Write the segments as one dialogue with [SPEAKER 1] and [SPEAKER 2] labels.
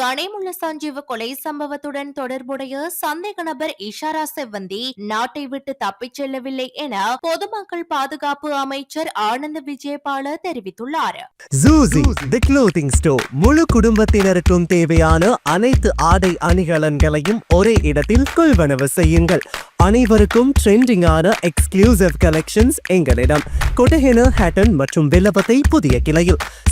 [SPEAKER 1] கணேமுள்ள சஞ்சீவ் கொலை சம்பவத்துடன் தொடர்புடைய சந்தேக நபர் இஷாரா செவ்வந்தி நாட்டை விட்டு தப்பிச் செல்லவில்லை என பொதுமக்கள் பாதுகாப்பு அமைச்சர் ஆனந்த் விஜயபால தெரிவித்துள்ளார்.
[SPEAKER 2] ஜூசி தி க்ளோத்திங் ஸ்டோர் முழு குடும்பத்தினருக்கும் தேவையான அனைத்து ஆடை அணிகலன்களையும் ஒரே இடத்தில் கொள்வனவு செய்யுங்கள். அனைவருக்கும் ட்ரெண்டிங்கான எக்ஸ்க்ளூசிவ் கலெக்ஷன்ஸ் எங்களிடம். கொட்டஹென ஹேட்டன் மற்றும் வில்லபத்தை புதிய கிளையில்.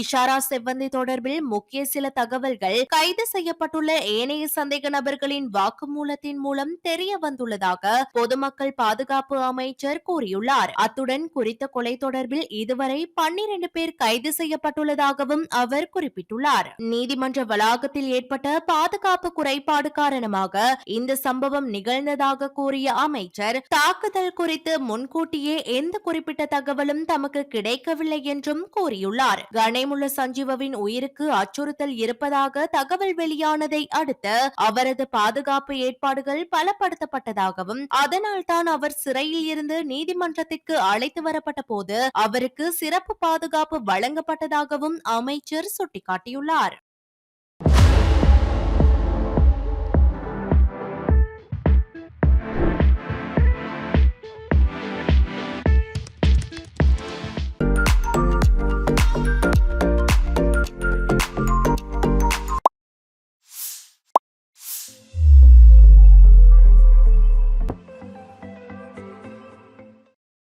[SPEAKER 1] இஷாரா செவ்வந்தி தொடர்பில் முக்கிய சில தகவல்கள் கைது செய்யப்பட்டுள்ள ஏனைய சந்தேக நபர்களின் வாக்குமூலத்தின் மூலம் தெரிய வந்துள்ளதாக பொதுமக்கள் பாதுகாப்பு அமைச்சர் கூறியுள்ளார். அத்துடன் குறித்த கொலை தொடர்பில் இதுவரை பன்னிரண்டு பேர் கைது செய்யப்பட்டுள்ளதாகவும் அவர் குறிப்பிட்டுள்ளார். நீதிமன்ற வளாகத்தில் ஏற்பட்ட பாதுகாப்பு குறைபாடு காரணமாக இந்த சம்பவம் நிகழ்ந்ததாக கூறிய அமைச்சர் தாக்குதல் குறித்து முன்கூட்டியே எந்த குறிப்பிட்ட தகவலும் தமக்கு கிடைக்கவில்லை என்றும் கூறியுள்ளார். கணேஷ் கணேமுள்ள சஞ்சீவவின் உயிருக்கு அச்சுறுத்தல் இருப்பதாக தகவல் வெளியானதை அடுத்து அவரது பாதுகாப்பு ஏற்பாடுகள் பலப்படுத்தப்பட்டதாகவும் அதனால்தான் அவர் சிறையில் இருந்து நீதிமன்றத்திற்கு அழைத்து வரப்பட்ட போது அவருக்கு சிறப்பு பாதுகாப்பு வழங்கப்பட்டதாகவும் அமைச்சர் சுட்டிக்காட்டியுள்ளார்.